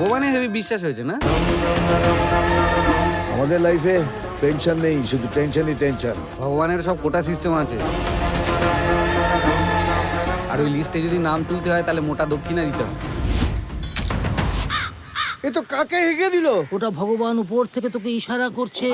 ভগবানে হেভি বিশ্বাস হয়েছে না? আমাদের লাইফে টেনশন নেই শুধু টেনশনই টেনশন ভগবানের সব কোটা সিস্টেম আছে। আর ওই লিস্টে যদি নাম তুলতে হয় তাহলে মোটা দক্ষিণা দিতে হয়। এ তো কাকে হেগে দিল? ওটা ভগবান উপর থেকে তোকে ইশারা করছে।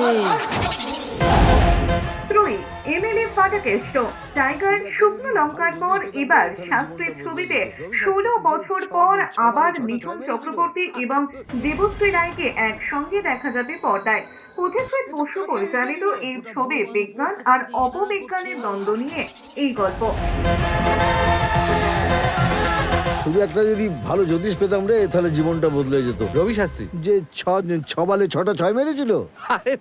ফাটাকেষ্ট টাইগার শুকনো লঙ্কার পর এবার শাস্ত্রের ছবিতে ষোলো বছর পর আবার মিঠুন চক্রবর্তী এবং দেবশ্রী রায়কে একসঙ্গে দেখা যাবে পর্দায়। পথিকৃত বসু পরিচালিত এই ছবি বিজ্ঞান আর অপবিজ্ঞানের দ্বন্দ্ব নিয়ে এই গল্প। শুধু একটা যদি ভালো জ্যোতিষ পেতাম রে তাহলে জীবনটা বদলে যেত। রবি শাস্ত্রী? যে ছ ছ বালে ছটা ছয় মেরেছিল? আরে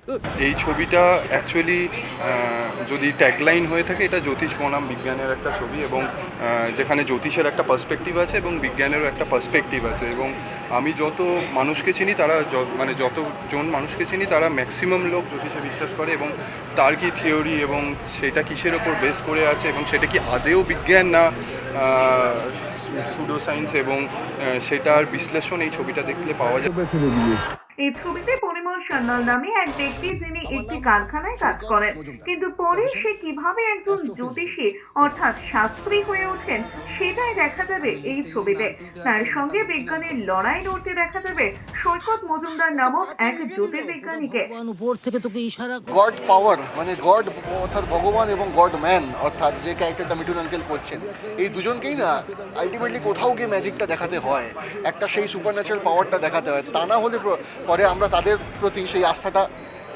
এই ছবিটা অ্যাকচুয়ালি যদি ট্যাগলাইন হয়ে থাকে এটা জ্যোতিষ বনাম বিজ্ঞানের একটা ছবি এবং আহ, যেখানে জ্যোতিষের একটা পার্সপেক্টিভ আছে এবং বিজ্ঞানেরও একটা পার্সপেক্টিভ আছে এবং আমি যত মানুষকে চিনি তারা য- মানে যতজন মানুষকে চিনি তারা ম্যাক্সিমাম লোক জ্যোতিষে বিশ্বাস করে এবং তার কি থিওরি এবং সেটা কিসের ওপর বেস করে আছে এবং সেটা কি আদেও বিজ্ঞান না সুডো সায়েন্স এবং আহ, সেটার বিশ্লেষণ এই ছবিটা দেখলে পাওয়া যাবে এই ছবিতে সান্যাল নামে এক ব্যক্তি যিনি একটি কারখানায় কাজ করেন। কিন্তু পরে সে কীভাবে একজন জ্যোতিষী অর্থাৎ শাস্ত্রী হয়ে ওঠেন সেটাই দেখা যাবে এই ছবিতে। তার সঙ্গে বিজ্ঞানের লড়াই লড়তে দেখা যাবে সৈকত মজুমদার নামক এক জ্যোতির্বিজ্ঞানীকে। উপর থেকে তোকে ইশারা গড পাওয়ার মানে গড অর্থাৎ ভগবান এবং গড ম্যান অর্থাৎ যে ক্যারেক্টারটা মিঠুন আঙ্কেল করছেন। এই দুজনকেই না আলটিমেটলি কোথাও গিয়ে ম্যাজিকটা দেখাতে হয়। একটা সেই সুপার ন্যাচারাল পাওয়ারটা দেখাতে হয়। তা না হলে পরে আমরা তাদের প্রতি সেই আস্থাটা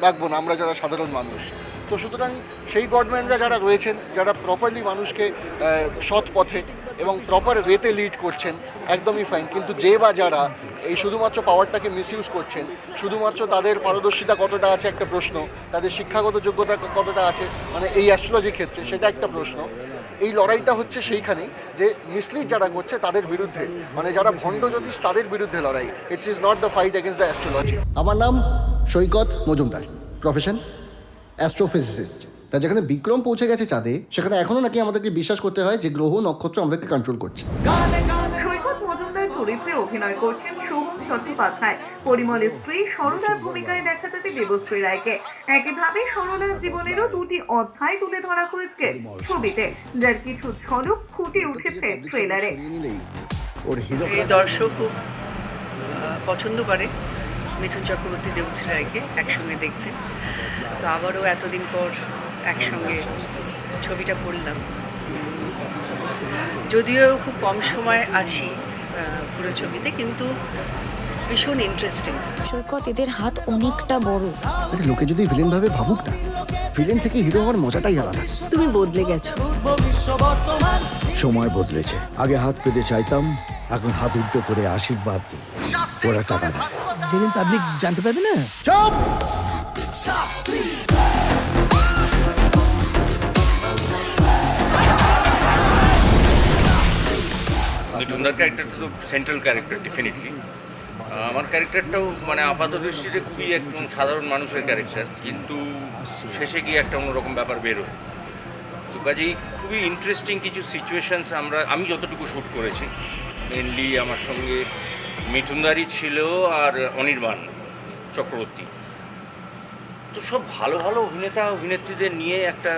রাখব না, আমরা যারা সাধারণ মানুষ। তো সুতরাং সেই গডম্যানরা যারা রয়েছেন, যারা প্রপারলি মানুষকে সৎ পথে এবং প্রপার ওয়েতে লিড করছেন, একদমই ফাইন কিন্তু যে বা যারা এই শুধুমাত্র পাওয়ারটাকে মিসইউজ করছেন, শুধুমাত্র তাদের পারদর্শিতা কতটা আছে একটা প্রশ্ন, তাদের শিক্ষাগত যোগ্যতা কতটা আছে মানে এই অ্যাস্ট্রোলজির ক্ষেত্রে সেটা একটা প্রশ্ন। এই লড়াইটা হচ্ছে সেইখানেই যে মিসলিড যারা করছে তাদের বিরুদ্ধে। মানে যারা ভণ্ড জ্যোতিষ তাদের বিরুদ্ধে লড়াই। It's is not the fight against the astrology আমার নাম সৈকত মজুমদার প্রফেশন অ্যাস্ট্রোফিজিসিস্ট তা যেখানে বিক্রম পৌঁছে গেছে চাঁদে সেখানে এখনও নাকি আমাদেরকে বিশ্বাস করতে হয় যে গ্রহ নক্ষত্র আমাদেরকে কন্ট্রোল করছে। চরিত্রে অভিনয় করছেন সোহম চট্টোপাধ্যায়। পরিমলের স্ত্রী সরলার ভূমিকায় দেখা যাবে দেবশ্রী রায়কে। একইভাবে সরলার জীবনেরও দুটি অধ্যায় তুলে ধরা হয়েছে ছবিতে, যার কিছু ঝলক ফুটে উঠেছে ট্রেলারে দর্শক খুব পছন্দ করে মিঠুন চক্রবর্তী দেবশ্রী রায়কে একসঙ্গে দেখতে। তো আবারও এতদিন পর একসঙ্গে ছবিটা করলাম। যদিও খুব কম সময় আছি পুরো ছবিতে কিন্তু ভীষণ ইন্টারেস্টিং সৈকত এদের হাত অনেকটা বড়। আরে লোকে যদি ভিলেন ভাবে ভাবুক না ভিলেন থেকে হিরো হওয়ার মজাটাই আলাদা। তুমি বদলে গেছো। সময় বদলেছে। আগে হাত পেতে চাইতাম এখন হাত উল্টো করে আশীর্বাদ দিই। ওরা টাকা দেয়। যেদিন পাবলিক জানতে পারবে না। চুপ! মিঠুনদার ক্যারেক্টারটা তো সেন্ট্রাল ক্যারেক্টার ডেফিনেটলি আমার ক্যারেক্টারটাও মানে আপাত দৃষ্টিতে খুবই একদম সাধারণ মানুষের ক্যারেক্টার কিন্তু শেষে গিয়ে একটা অন্যরকম ব্যাপার বেরোয় তো কাজেই খুবই ইন্টারেস্টিং কিছু সিচুয়েশানস আমরা, আমি যতটুকু শ্যুট করেছি মেনলি আমার সঙ্গে মিঠুনদারি ছিল আর অনির্বাণ চক্রবর্তী। তো সব ভালো ভালো অভিনেতা অভিনেত্রীদের নিয়ে একটা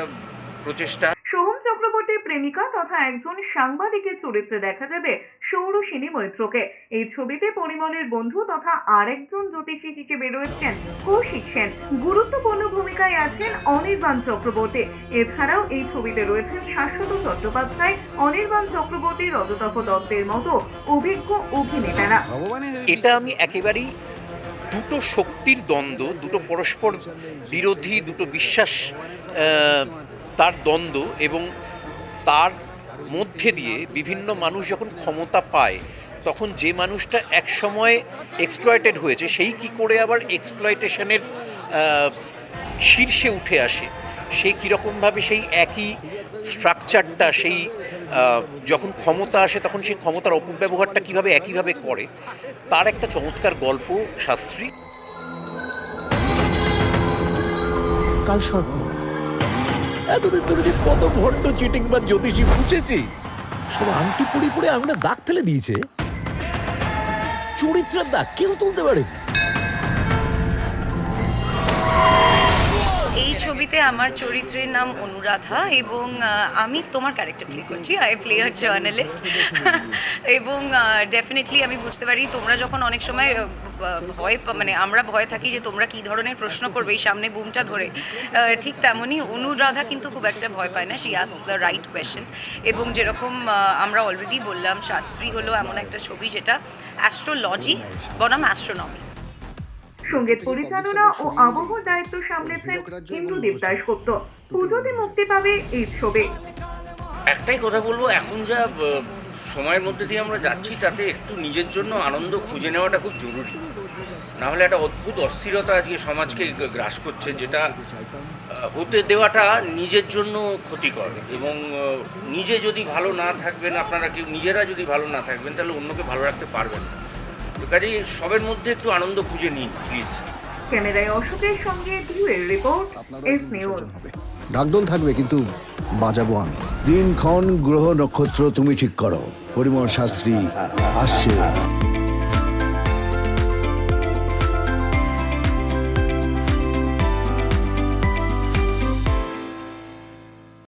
প্রচেষ্টা সোহম চক্রবর্তীর প্রেমিকা তথা একজন সাংবাদিকের চরিত্রে দেখা যাবে সৌরসিনী মৈত্রকে। এই ছবিতে পরিমলের বন্ধু তথা আরেকজন জ্যোতিষী হিসেবে রয়েছেন কৌশিক সেন। গুরুত্বপূর্ণ ভূমিকায় আছেন অনির্বাণ চক্রবর্তী। এছাড়াও এই ছবিতে রয়েছেন শাশ্বত চট্টোপাধ্যায় অনির্বাণ চক্রবর্তী রজতফ দত্তের মতো অভিজ্ঞ অভিনেতারা। এটা আমি একেবারেই দুটো শক্তির দ্বন্দ্ব দুটো পরস্পর বিরোধী দুটো বিশ্বাস আহ, তার দ্বন্দ্ব এবং তার মধ্যে দিয়ে বিভিন্ন মানুষ যখন ক্ষমতা পায়, তখন যে মানুষটা একসময় এক্সপ্লয়েটেড হয়েছে, সেই কি করে আবার এক্সপ্লয়টেশনের শীর্ষে উঠে আসে? সে কীরকমভাবে সেই একই স্ট্রাকচারটা সেই যখন ক্ষমতা আসে, তখন সেই ক্ষমতার অপব্যবহারটা কীভাবে একইভাবে করে? তার একটা চমৎকার গল্প শাস্ত্রী। কাল সর্প। এতদিন ধরে যে কত ভণ্ড চিটিং বা জ্যোতিষী বুঝেছি, সব আংটি পুড়ি পড়ে আমরা দাগ ফেলে দিয়েছে। চরিত্রের দাগ কেউ তুলতে পারে এই ছবিতে আমার চরিত্রের নাম অনুরাধা এবং আমি তোমার ক্যারেক্টার প্লে করছি। আই প্লে আ জার্নালিস্ট এবং ডেফিনেটলি আমি বুঝতে পারি তোমরা যখন অনেক সময় ভয় মানে আমরা ভয় থাকি যে তোমরা কি ধরনের প্রশ্ন করবে এই সামনে বুমটা ধরে। ঠিক তেমনই অনুরাধা কিন্তু খুব একটা ভয় পায় না। She asks the right questions এবং যেরকম আমরা অলরেডি বললাম, শাস্ত্রী হলো এমন একটা ছবি যেটা অ্যাস্ট্রোলজি বনাম অ্যাস্ট্রোনমি সংগীত পরিচালনা ও আবহর দায়িত্ব সামলেছেন ইন্দ্রদেব দাশগুপ্ত পুজোতে মুক্তি পাবে এই ছবি। একটাই কথা বলব এখন যা সময়ের মধ্যে দিয়ে আমরা যাচ্ছি তাতে একটু নিজের জন্য আনন্দ খুঁজে নেওয়াটা খুব জরুরি। না হলে একটা অদ্ভুত অস্থিরতা আজকে সমাজকে গ্রাস করছে যেটা হতে দেওয়াটা নিজের জন্য ক্ষতিকর। এবং নিজে যদি ভালো না থাকবেন আপনারা কেউ নিজেরা যদি ভালো না থাকবেন তাহলে অন্যকে ভালো রাখতে পারবেন না। তো কাজেই সবের মধ্যে একটু আনন্দ খুঁজে নিন প্লিজ ক্যামেরায় অশোকের সঙ্গে ভিউয়ের রিপোর্ট এস নিউজ ডাকডোল থাকবে কিন্তু বাজাবো আমি। দিনক্ষণ গ্রহ নক্ষত্র তুমি ঠিক করো। পরিমল শাস্ত্রী আসছে।